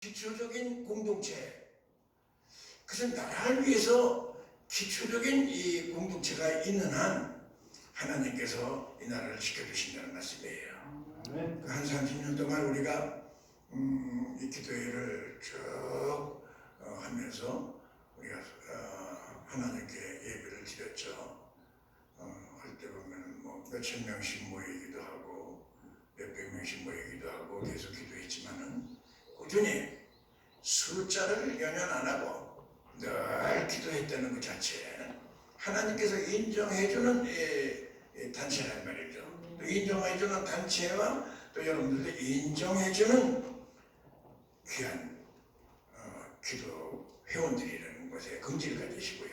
기초적인 공동체. 그래서 나라를 위해서 기초적인 이 공동체가 있는 한 하나님께서 이 나라를 지켜주신다는 말씀이에요. 그한 30년 동안 우리가 음, 이 기도회를 쭉 어, 하면서 우리가 어, 하나님께 예배를 드렸죠. 어, 할때 보면 뭐 몇천 명씩 모이기도 하고 몇백 명씩 모이기도 하고 계속 기도했지만은 꾸준히 숫자를 연연 안 하고 늘 기도했다는 것 자체 하나님께서 인정해주는 단체란 말이죠. 또 인정해주는 단체와 또 여러분들도 인정해주는 귀한 어, 기도 회원들이라는 것에 긍지를 가지시고요.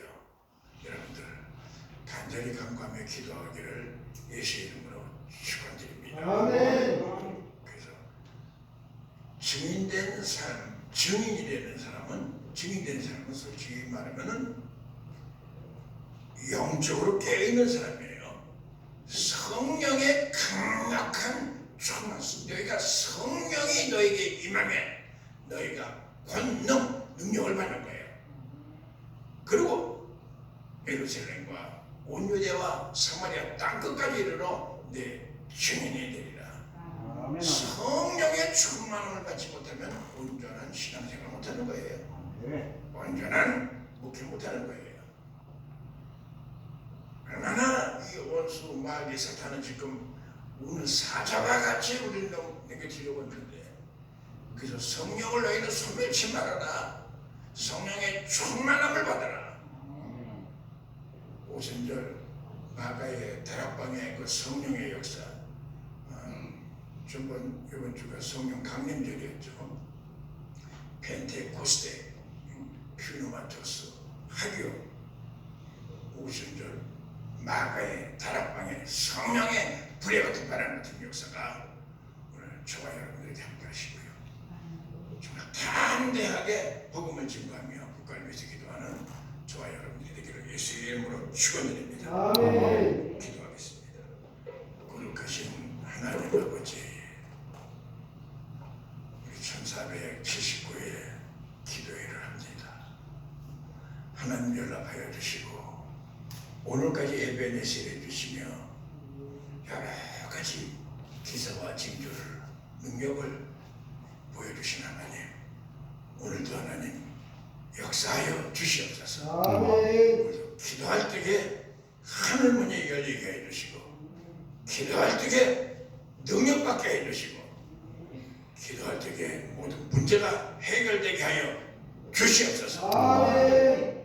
여러분들 간절히 간구하며 기도하기를 예수의 이름으로 축원드립니다. 아멘. 증인된 사람, 증인이 되는 사람은 증인된 사람은 솔직히 말하면은 영적으로 깨어있는 사람이에요. 성령의 강력한 충만성, 너희가 성령이 너에게 임하면 너희가 권능, 능력을 받는 거예요. 그리고 예루살렘과 온 유대와 사마리아 땅 끝까지 이르러 내 증인이 되리라. 성령의 충만함을 받지 못하면 온전한 신앙생활 못하는 거예요. 네. 온전한 목회 못하는 거예요. 얼마나 이 원수 마귀 사탄은 지금 우는 사자와 같이 우리를 넘- 넘겨지려고 하는데 그래서 성령을 너희는 소멸치 말아라. 성령의 충만함을 받아라. 오순절 마가의 다락방의 그 성령의 역사 음, 저번 이번 주가 성령 강림절이었죠. 펜테코스테, 음, 퓨노마토스, 하교, 오순절 마가의 다락방에 성령의 불의 같은 바람 같은 역사가 오늘 저와 여러분들에게 함께 하시고요. 정말 담대하게 복음을 증거하며 국가를 위해서 기도하는 저와 여러분들이 되기를 예수의 이름으로 축원드립니다. 1479회 기도회를 합니다. 하나님 연락하여 주시고 오늘까지 예배에 세례 주시며 여러 가지 기사와 징조를 능력을 보여주신 하나님 오늘도 하나님 역사하여 주시옵소서 오늘도 기도할 때에 하늘 문이 열리게 해주시고 기도할 때에 능력받게 해주시고 기도할 때에 모든 문제가 해결되게 하여 주시옵소서 아멘.